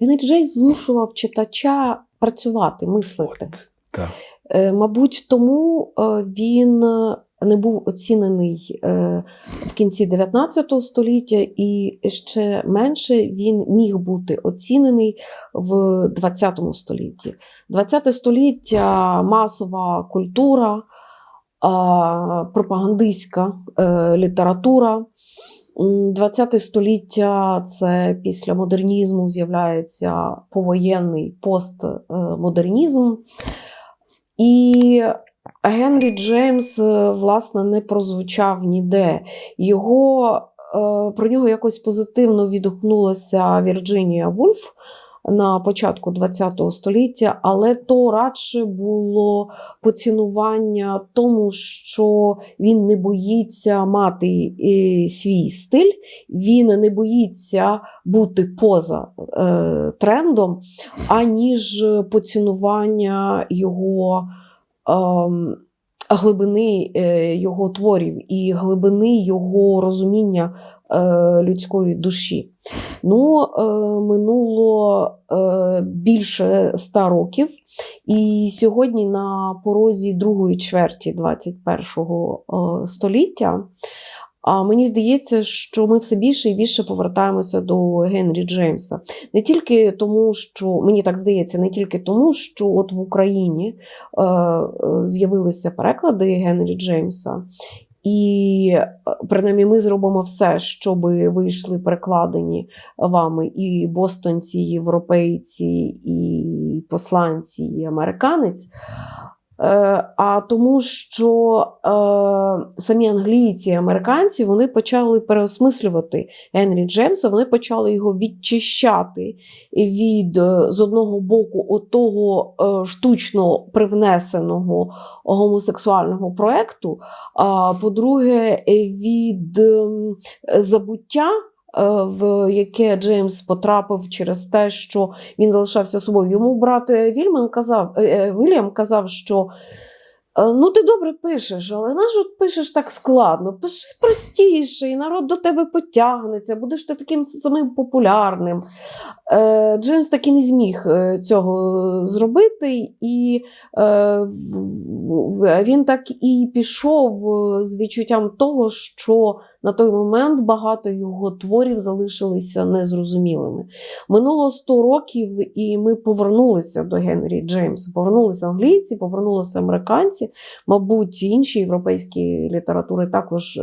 Генрі Джеймс змушував читача працювати, мислити. Так. Е, Мабуть, тому е, він не був оцінений е, в кінці 19 століття, і ще менше він міг бути оцінений в 20 столітті. 20 століття масова культура, пропагандистська література. 20 століття це після модернізму з'являється повоєнний постмодернізм. І Генрі Джеймс, е, власне, не прозвучав ніде. Його, е, про нього якось позитивно відгукнулася Вірджинія Вульф на початку ХХ століття, але то радше було поцінування тому, що він не боїться мати е, свій стиль, він не боїться бути поза е, трендом, аніж поцінування його ем, глибини е, його творів і глибини його розуміння людської душі. Ну, е, минуло е, більше ста років, і сьогодні на порозі другої чверті 21-го е, століття. А мені здається, що ми все більше і більше повертаємося до Генрі Джеймса. Не тільки тому, що мені так здається, не тільки тому, що от в Україні е, е, з'явилися переклади Генрі Джеймса. І е, принаймні ми зробимо все, щоб вийшли перекладені вами і бостонці, і європейці, і посланці, і американець. Е, А тому, що е, самі англійці і американці вони почали переосмислювати Генрі Джеймса, вони почали його відчищати від е, з одного боку отого е, штучно привнесеного гомосексуального проекту, а по-друге, від ем, забуття. Е, В яке Джеймс потрапив через те, що він залишався собою. Йому брат е, Вільман казав, е, Вільям казав, що ну ти добре пишеш, але нащо пишеш так складно? Пиши простіше, і народ до тебе потягнеться, будеш ти таким самим популярним. Е, Джеймс так і не зміг цього зробити, і він так і пішов з відчуттям того, що на той момент багато його творів залишилися незрозумілими. Минуло 100 років, і ми повернулися до Генрі Джеймса. Повернулися англійці, повернулися американці. Мабуть, інші європейські літератури також е,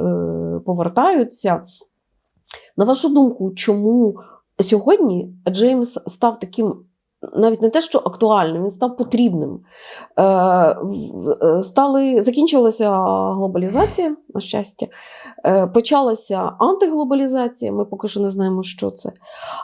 повертаються. На вашу думку, чому сьогодні Джеймс став таким? Навіть не те, що актуальним, він став потрібним. Е, е, стали, закінчилася глобалізація, на щастя. Е, почалася антиглобалізація, ми поки що не знаємо, що це.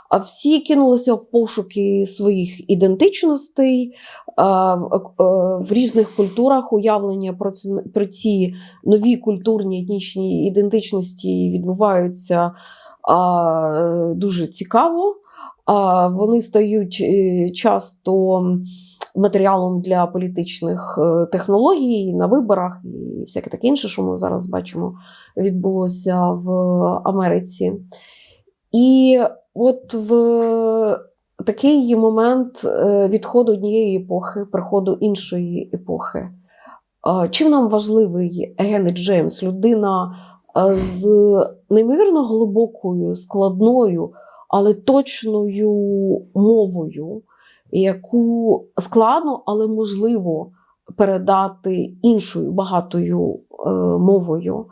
А всі кинулися в пошуки своїх ідентичностей. в- різних культурах уявлення про ці, про ці нові культурні етнічні ідентичності відбуваються дуже цікаво. Вони стають е, часто матеріалом для політичних е, технологій на виборах і всяке таке інше, що ми зараз бачимо, відбулося в Америці. І от в такий момент е, відходу однієї епохи, приходу іншої епохи. Чим нам важливий Генрі Джеймс, людина з неймовірно глибокою, складною, але точною мовою, яку складно, але можливо передати іншою багатою е, мовою.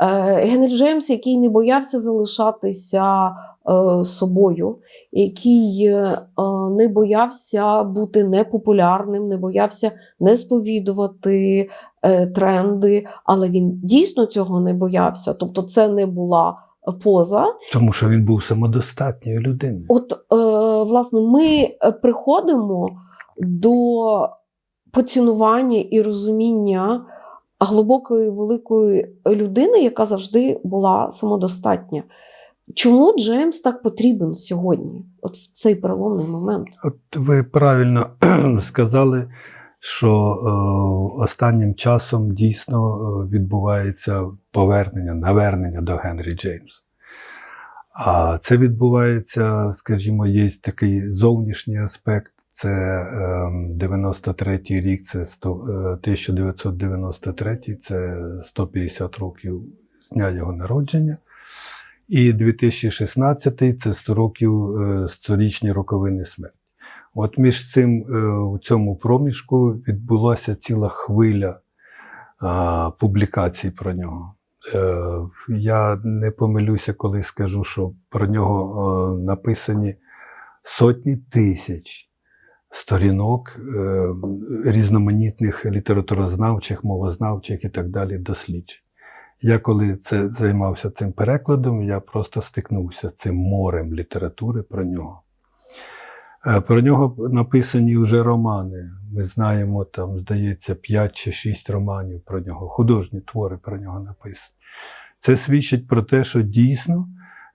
Е, Генрі Джеймс, який не боявся залишатися е, собою, який е, не боявся бути непопулярним, не боявся не сповідувати е, тренди, але він дійсно цього не боявся. Тобто, це не була поза. Тому що він був самодостатньою людиною. От, е, власне, ми е, приходимо до поцінування і розуміння глибокої великої людини, яка завжди була самодостатня. Чому Джеймс так потрібен сьогодні, от в цей переломний момент? От ви правильно сказали, що е, останнім часом дійсно е, відбувається повернення, навернення до Генрі Джеймса. А це відбувається, скажімо, є такий зовнішній аспект. Це ем, 93-й рік, це 100, е, 1993, це 150 років з дня його народження. І 2016 це 100 років е, сторічні роковини смерті. От між цим е, у цьому проміжку відбулася ціла хвиля а, публікацій про нього. Е, Я не помилюся, коли скажу, що про нього е, написані сотні тисяч сторінок е, різноманітних літературознавчих, мовознавчих і так далі досліджень. Я коли це займався цим перекладом, я просто стикнувся з цим морем літератури про нього. Е, Про нього написані вже романи. Ми знаємо, там, здається, 5 чи 6 романів про нього, художні твори про нього написані. Це свідчить про те, що дійсно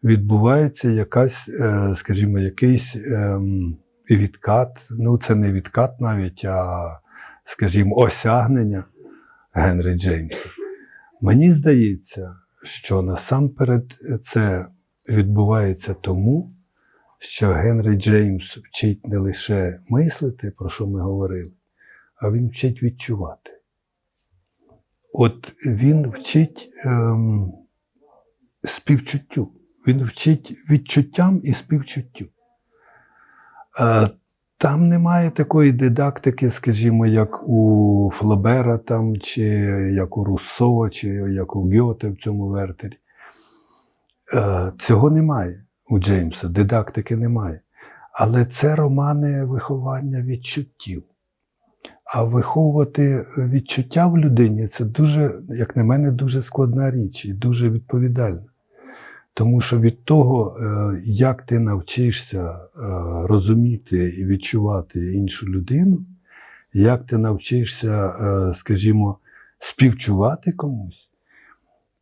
відбувається якась, е, скажімо, якийсь ем, відкат. Ну, це не відкат навіть, а, скажімо, осягнення Генрі Джеймса. Мені здається, що насамперед це відбувається тому, що Генрі Джеймс вчить не лише мислити, про що ми говорили, а він вчить відчувати. От він вчить ем, співчуттю. Він вчить відчуттям і співчуттю. Е, там немає такої дидактики, скажімо, як у Флобера, там, чи як у Руссо, чи як у Гьоте в цьому вертері. Е, цього немає у Джеймса, дидактики немає. Але це романи виховання відчуттів. А виховувати відчуття в людині це дуже, як на мене, дуже складна річ і дуже відповідальна. Тому що від того, е, як ти навчишся е, розуміти і відчувати іншу людину, як ти навчишся, е, скажімо, співчувати комусь,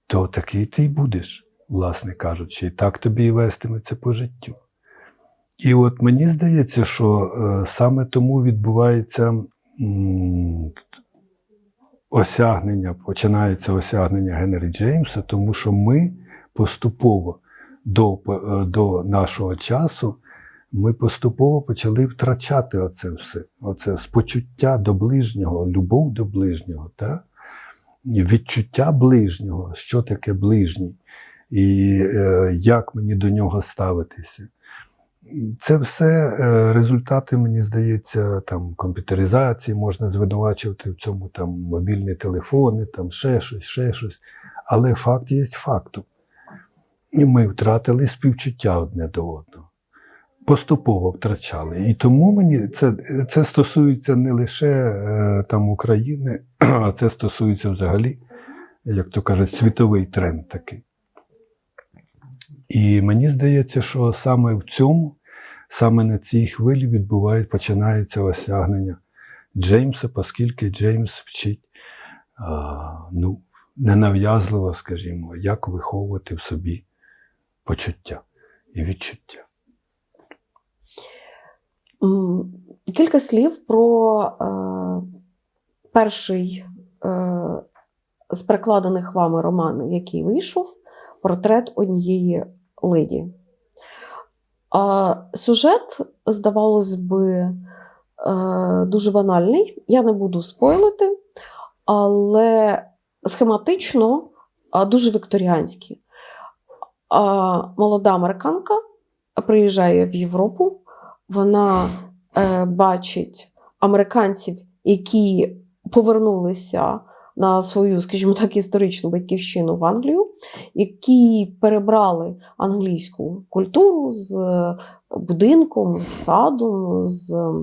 то такий ти й будеш, власне кажучи, і так тобі і вестиметься по життю. І от мені здається, що саме тому відбувається осягнення, починається осягнення Генрі Джеймса, тому що ми поступово до, е, до нашого часу ми поступово почали втрачати оце все, оце спочуття до ближнього, любов до ближнього, та? Відчуття ближнього, що таке ближній, і е, як мені до нього ставитися. Це все е, результати, мені здається, там комп'ютеризації, можна звинувачувати в цьому там мобільні телефони, там ще щось, ще щось. Але факт є фактом. І ми втратили співчуття одне до одного. Поступово втрачали. І тому мені це, це стосується не лише е, там України, а це стосується взагалі, як то кажуть, світовий тренд такий. І мені здається, що саме в цьому, саме на цій хвилі відбувається, починається осягнення Джеймса, оскільки Джеймс вчить а, ну, ненав'язливо, скажімо, як виховувати в собі почуття і відчуття. Кілька слів про е, перший е, з перекладених вами роман, який вийшов портрет однієї леді. А сюжет, здавалось би, е, дуже банальний. Я не буду спойлити, але схематично дуже вікторіанський. Молода американка приїжджає в Європу, вона е, бачить американців, які повернулися на свою, скажімо так, історичну батьківщину в Англію, які перебрали англійську культуру з будинком, з садом, з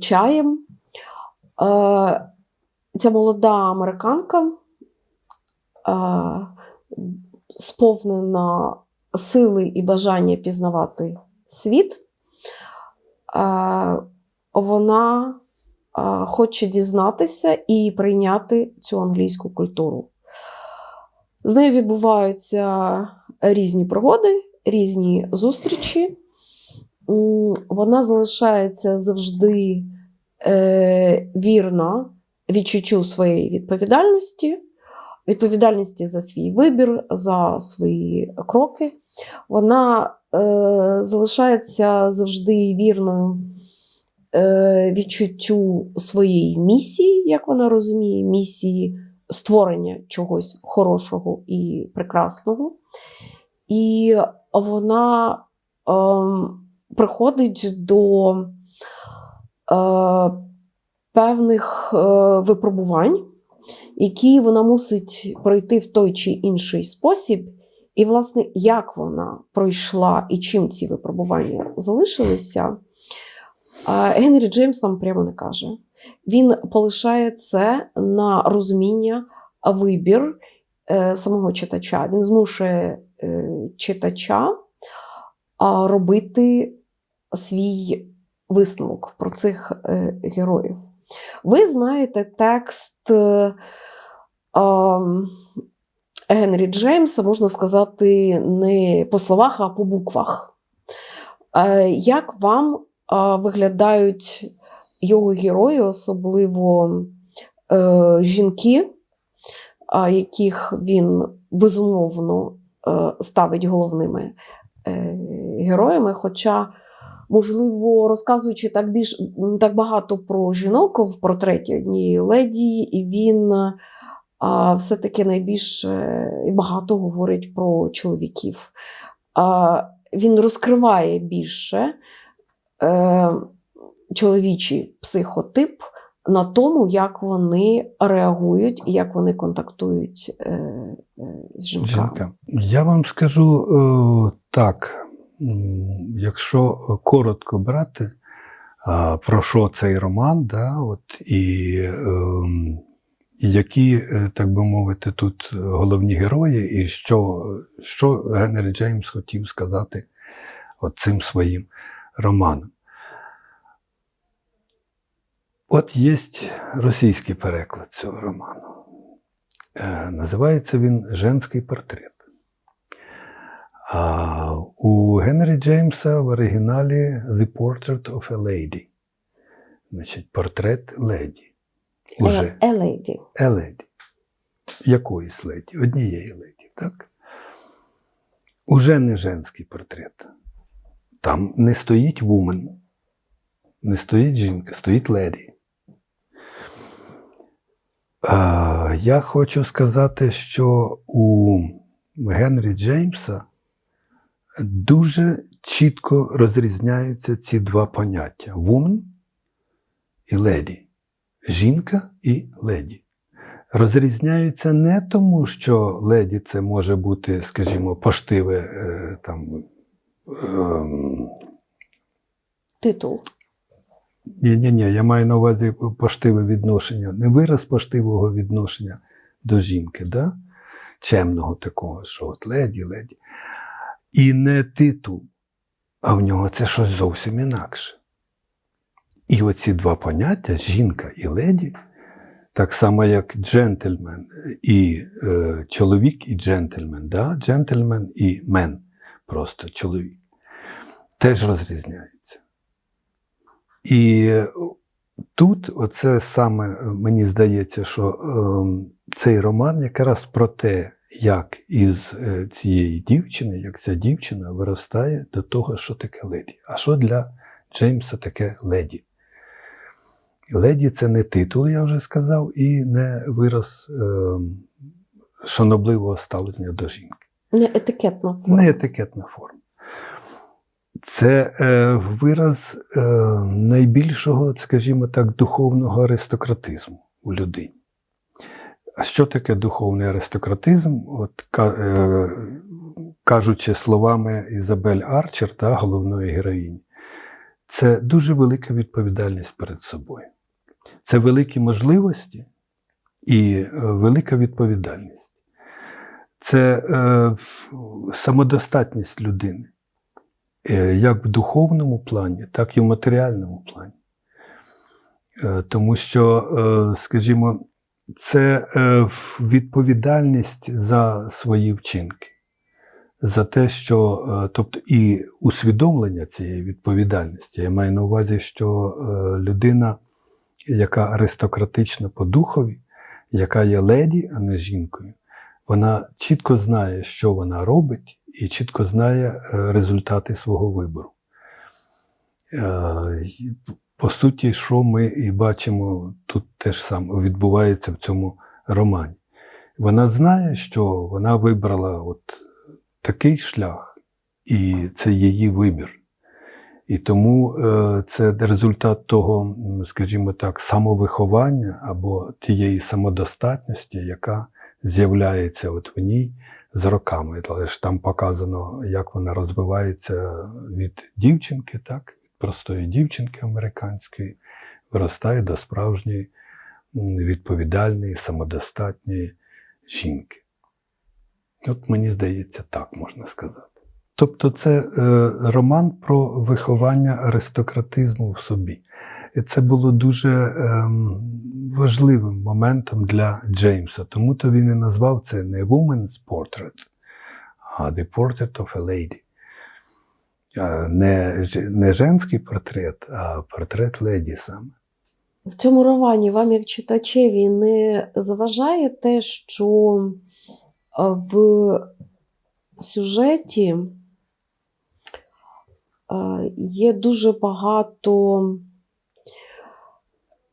чаєм. Е, ця молода американка е, сповнена сили і бажання пізнавати світ, е, вона е, хоче дізнатися і прийняти цю англійську культуру. З нею відбуваються різні пригоди, різні зустрічі. Вона залишається завжди е, вірна відчуттю своєї відповідальності, відповідальності за свій вибір, за свої кроки. Вона е, залишається завжди вірною відчуттю своєї місії, як вона розуміє, місії створення чогось хорошого і прекрасного. І вона ем, приходить до е, певних е, випробувань, які вона мусить пройти в той чи інший спосіб. І, власне, як вона пройшла і чим ці випробування залишилися, е, Генрі Джеймс нам прямо не каже. Він полишає це на розуміння, вибір е, самого читача. Він змушує е, читача робити свій висновок про цих е, героїв. Ви знаєте текст Генрі Джеймса, можна сказати, не по словах, а по буквах. Як вам виглядають його герої, особливо е, жінки, яких він безумовно е, ставить головними е, героями. Хоча, можливо, розказуючи так більш так багато про жінок в портреті однієї леді, і він все-таки найбільше і багато говорить про чоловіків. Він розкриває більше е, чоловічий психотип на тому, як вони реагують і як вони контактують е, е, з жінками. Жінка. Я вам скажу е, так, якщо коротко брати, про що цей роман, да, от, і ем, які, так би мовити, тут головні герої, і що, що Генрі Джеймс хотів сказати от цим своїм романом. От є російський переклад цього роману. Е, Називається він Женський портрет. А у Генрі Джеймса в оригіналі The Portrait of a Lady. Значить, портрет леді. Уже. Е, леді. A леді. Якоїсь леді, однієї леді, так? Уже не женський портрет. Там не стоїть woman, не стоїть жінка, стоїть леді. А, я хочу сказати, що у Генрі Джеймса дуже чітко розрізняються ці два поняття: woman і леді. Жінка і леді. Розрізняються не тому, що леді це може бути, скажімо, поштиве е, там. Ем, Титул. ні, ні, ні, я маю на увазі поштиве відношення, не вираз поштивого відношення до жінки, да? чемного такого, що от леді, леді. І не титул, а в нього це щось зовсім інакше. І оці два поняття жінка і леді, так само як джентльмен і е, чоловік і джентльмен, да? джентльмен і мен, просто чоловік, теж розрізняються. І тут, оце саме е, мені здається, що е, цей роман якраз про те, як із е, цієї дівчини, як ця дівчина виростає до того, що таке леді. А що для Джеймса таке леді? Леді це не титул, я вже сказав, і не вираз е, шанобливого ставлення до жінки. Не етикетна форма. Не етикетна форма. Це е, вираз е, найбільшого, скажімо так, духовного аристократизму у людині. А що таке духовний аристократизм? От, е, кажучи словами Ізабель Арчер, та, головної героїні, це дуже велика відповідальність перед собою. Це великі можливості і е, велика відповідальність. Це е, самодостатність людини, е, як в духовному плані, так і в матеріальному плані. Е, тому що, е, скажімо, це е, відповідальність за свої вчинки, за те, що, е, тобто і усвідомлення цієї відповідальності. Я маю на увазі, що е, людина, яка аристократична по духові, яка є леді, а не жінкою, вона чітко знає, що вона робить, і чітко знає е, результати свого вибору. Е, По суті, що ми і бачимо тут теж саме відбувається в цьому романі. Вона знає, що вона вибрала от такий шлях, і це її вибір. І тому е, це результат того, скажімо так, самовиховання або тієї самодостатності, яка з'являється от в ній з роками. Але ж там показано, як вона розвивається від дівчинки, так, від простої дівчинки американської, виростає до справжньої відповідальної, самодостатньої жінки. От мені здається, так можна сказати. Тобто це е, роман про виховання аристократизму в собі. Це було дуже ем, важливим моментом для Джеймса. Тому то він і назвав це не Woman's Portrait, а The Portrait of a Lady. Не, не женський портрет, а портрет леді саме. В цьому романі вам, як читачеві, не заважає те, що е, в сюжеті е, є дуже багато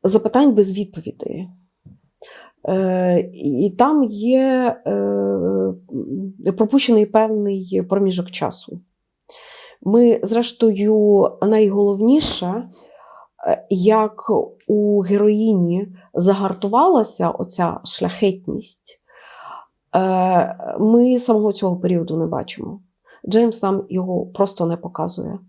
запитань без відповідей. Е, І там є е, пропущений певний проміжок часу. Ми, зрештою, найголовніше, е, як у героїні загартувалася оця шляхетність, ми самого цього періоду не бачимо. Джеймс нам його просто не показує.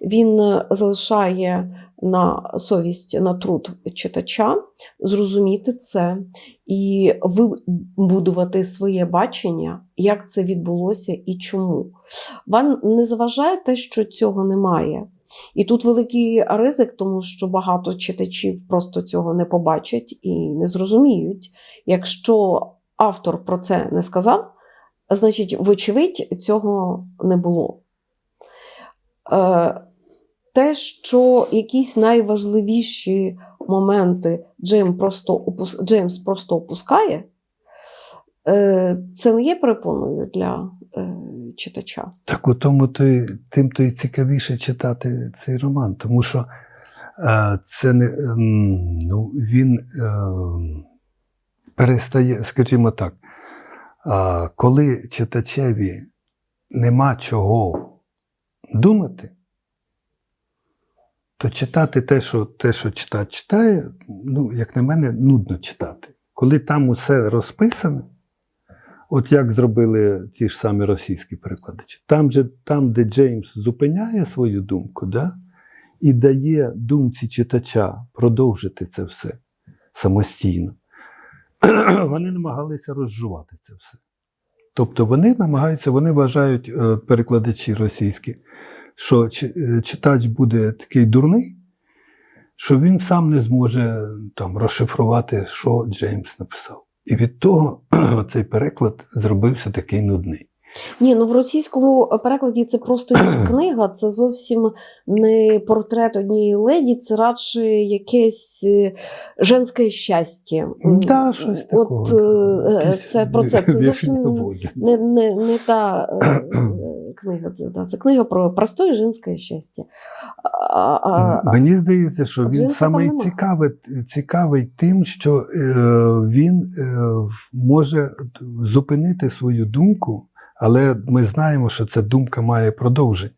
Він залишає на совість, на труд читача зрозуміти це і вибудувати своє бачення, як це відбулося і чому. Вам не заважає те, що цього немає. І тут великий ризик, тому що багато читачів просто цього не побачать і не зрозуміють. Якщо автор про це не сказав, значить, вочевидь, цього не було. Е, те, що якісь найважливіші моменти Джейм просто опус... Джеймс просто опускає, е, це не є перепоною для е, читача. Так у тому то тим то й цікавіше читати цей роман, тому що е, це не ем, ну, він перестає, скажімо так, коли читачеві нема чого думати, то читати те, що, те, що читач читає, ну, як на мене, нудно читати. Коли там усе розписане, От як зробили ті ж самі російські перекладачі. Там, же, там де Джеймс зупиняє свою думку, да, і дає думці читача продовжити це все самостійно, вони намагалися розжувати це все. Тобто вони намагаються, вони вважають, е, перекладачі російські, що е, читач буде такий дурний, що він сам не зможе там, розшифрувати, що Джеймс написав. І від того цей переклад зробився такий нудний. Ні, ну в російському перекладі це просто інша книга, це зовсім не портрет однієї леді, це радше якесь е, женське щастя. Да, щось такого. От е, це про це. Це зовсім не, не, не та книга. Це, книга про просте жінське щастя. А, а, Мені здається, що він саме цікавий, цікавий тим, що е, він е, може зупинити свою думку, але ми знаємо, що ця думка має продовження.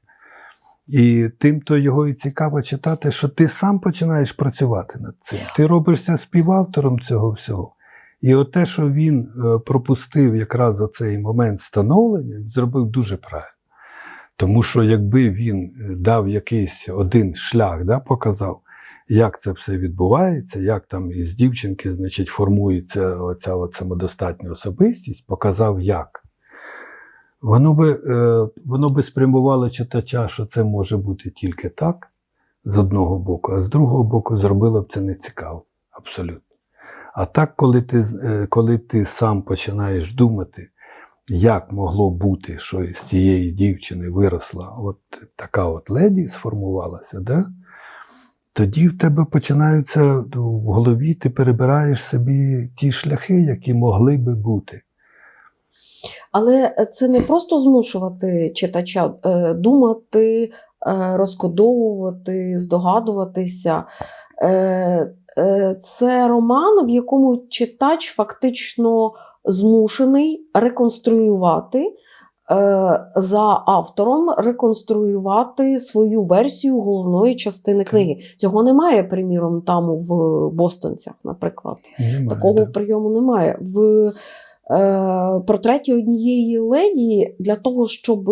І тим, то його і цікаво читати, що ти сам починаєш працювати над цим. Ти робишся співавтором цього всього. І от те, що він е, пропустив якраз оцей момент становлення, зробив дуже правильно. Тому що якби він е, дав якийсь один шлях, да, показав, як це все відбувається, як там із дівчинки значить, формується оця от самодостатня особистість, показав як. Воно би, е, воно би спрямувало читача, що це може бути тільки так, з одного боку, а з другого боку, зробило б це нецікаво. Абсолютно. А так, коли ти, е, коли ти сам починаєш думати, як могло бути, що з цієї дівчини виросла от така от леді сформувалася, да? тоді в тебе починаються в голові, ти перебираєш собі ті шляхи, які могли би бути. Але це не просто змушувати читача е, думати, е, розкодовувати, здогадуватися. Е, Це роман, в якому читач фактично змушений реконструювати е, за автором, реконструювати свою версію головної частини книги. Цього немає, приміром, там в Бостонцях, наприклад. Немає, Такого да. прийому немає. В е, портреті однієї леді для того, щоб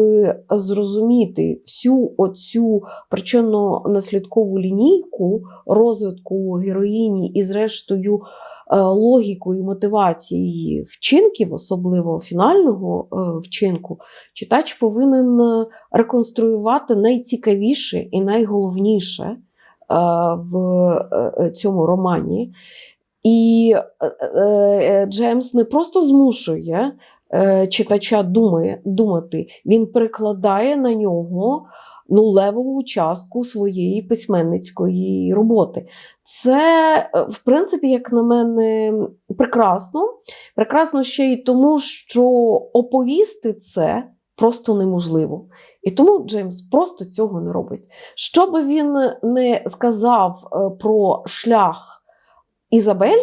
зрозуміти всю оцю причинно-наслідкову лінійку розвитку героїні і, зрештою, логіку і мотивації вчинків, особливо фінального е, вчинку, читач повинен е, реконструювати найцікавіше і найголовніше е, в е, цьому романі. І е, е, Джеймс не просто змушує е, читача думати, він перекладає на нього ну, левову частку своєї письменницької роботи. Це, е, в принципі, як на мене, прекрасно. Прекрасно ще й тому, що оповісти це просто неможливо. І тому Джеймс просто цього не робить. Що би він не сказав е, про шлях Ізабель,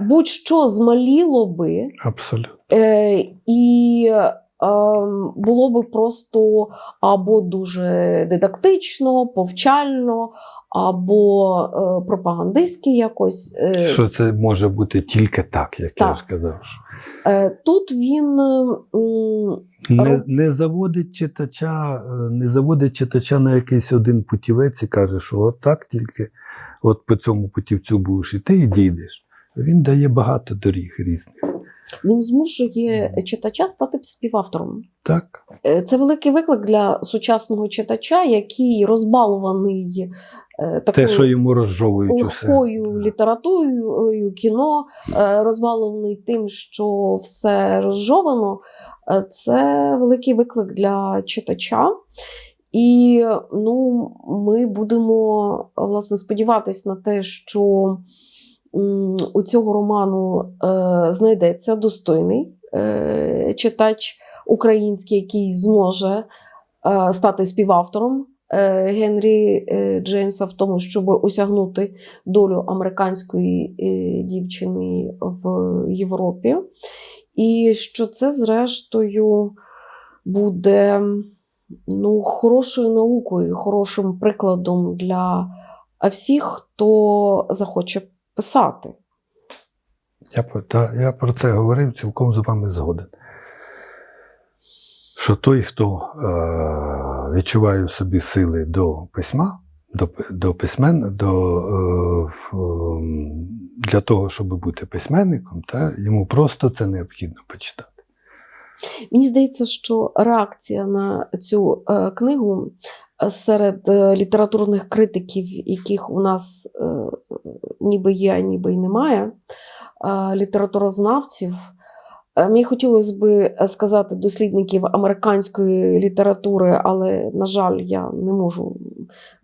будь-що змаліло би, Абсолютно. е, і було би просто або дуже дидактично, повчально, або е, пропагандистськи якось. е, Що це може бути тільки так, як я Так. вже сказав. Е, Тут він Не, не заводить читача, не заводить читача на якийсь один путівець і каже, що от так тільки от по цьому путівцю будеш іти і дійдеш. Він дає багато доріг різних. Він змушує читача стати співавтором. Так, Е, Це великий виклик для сучасного читача, який розбалуваний е, такою те, що йому розжовують усе. літературою, кіно, е, розбалований тим, що все розжовано. Це великий виклик для читача. І ну, ми будемо власне сподіватися на те, що у цього роману е, знайдеться достойний е, читач український, який зможе е, стати співавтором Генрі Джеймса в тому, щоб осягнути долю американської дівчини в Європі. І що це, зрештою, буде ну, хорошою наукою, хорошим прикладом для всіх, хто захоче писати. Я, про- та, я про це говорив, цілком з вами згоден. Що той, хто е, відчуває в собі сили до письма, до, до письмен, до, е, ем, для того, щоб бути письменником, та, йому просто це необхідно почитати. Мені здається, що реакція на цю е, книгу е, серед е, літературних критиків, яких у нас е, ніби є, а ніби й немає, е, літературознавців. Мені хотілося би сказати дослідників американської літератури, але, на жаль, я не можу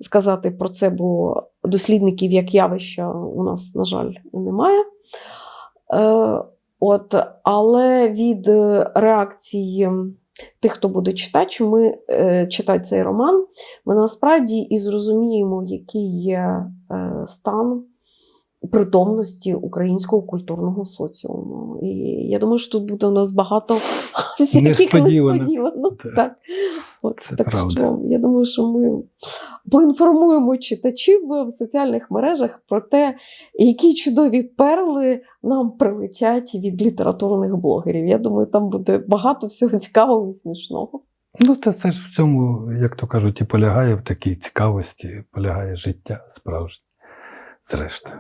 сказати про це, бо дослідників як явища у нас, на жаль, немає. От, але від реакції тих, хто буде читати, ми е, читати цей роман, ми насправді і зрозуміємо, який є е, стан притомності українського культурного соціуму. І я думаю, що тут буде у нас багато всяких Несподіванок. Так. От, Це так правда. що я думаю, що ми поінформуємо читачів в соціальних мережах про те, які чудові перли нам прилетять від літературних блогерів. Я думаю, там буде багато всього цікавого і смішного. Ну, та це ж в цьому, як то кажуть, і полягає в такій цікавості, полягає життя справжнє, зрештою.